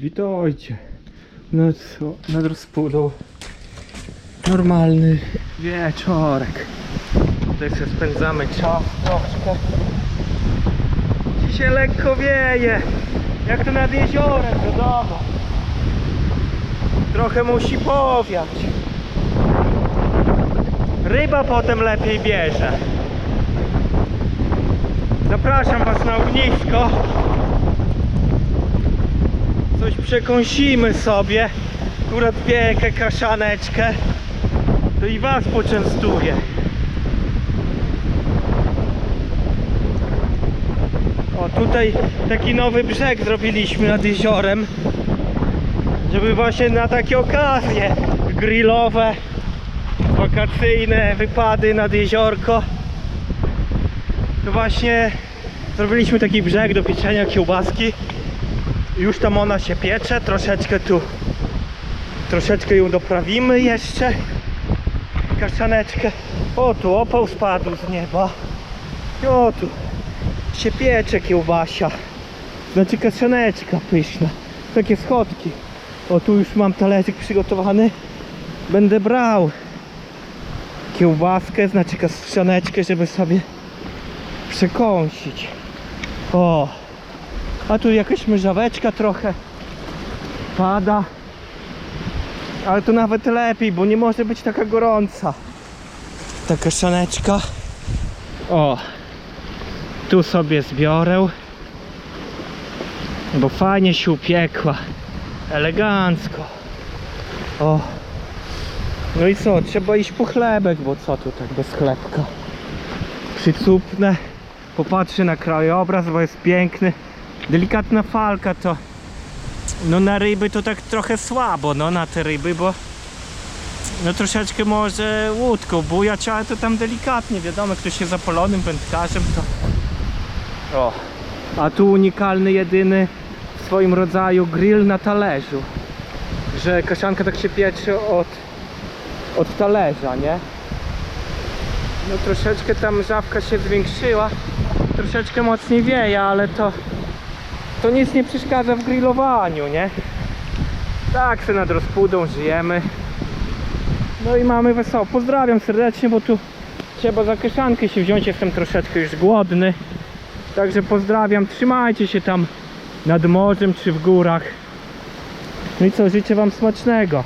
Witajcie nad, nad rozpudą. Normalny wieczorek. Tutaj sobie spędzamy czas troszkę. Dzisiaj lekko wieje. Jak to nad jeziorem, wiadomo. Trochę musi powiać. Ryba potem lepiej bierze. Zapraszam Was na ognisko. Coś przekąsimy sobie. Akurat piekę kaszaneczkę. To i Was poczęstuję. O, tutaj taki nowy brzeg zrobiliśmy nad jeziorem. Żeby właśnie na takie okazje grillowe, wakacyjne wypady nad jeziorko. To właśnie zrobiliśmy taki brzeg do pieczenia kiełbaski. Już tam ona się piecze, troszeczkę tu troszeczkę ją doprawimy jeszcze. Kaszaneczkę. O tu opał spadł z nieba. I o tu się piecze kiełbasia. Znaczy kaszaneczka pyszna. Takie schodki. O tu już mam talerzyk przygotowany. Będę brał kiełbaskę, znaczy kaszaneczkę, żeby sobie przekąsić. O! A tu jakaś myżaweczka trochę pada. Ale to nawet lepiej, bo nie może być taka gorąca. Taka szaneczka. O! Tu sobie zbiorę. Bo fajnie się upiekła. Elegancko. O! No i co? Trzeba iść po chlebek, bo co tu tak bez chlebka? Przycupnę. Popatrzę na krajobraz, bo jest piękny. Delikatna falka to no na ryby to tak trochę słabo, no na te ryby, bo no troszeczkę może łódką bujać, ale to tam delikatnie, wiadomo, ktoś jest zapalonym wędkarzem, to o, a tu unikalny, jedyny w swoim rodzaju grill na talerzu, że kaszanka tak się piecze od, od talerza, nie? No troszeczkę tam żabka się zwiększyła, troszeczkę mocniej wieje, ale to to nic nie przeszkadza w grillowaniu, nie? Tak se nad rozpudą żyjemy. No i mamy wesoło. Pozdrawiam serdecznie, bo tu trzeba za kieszankę się wziąć. Jestem troszeczkę już głodny. Także pozdrawiam. Trzymajcie się tam nad morzem czy w górach. No i co, życzę Wam smacznego.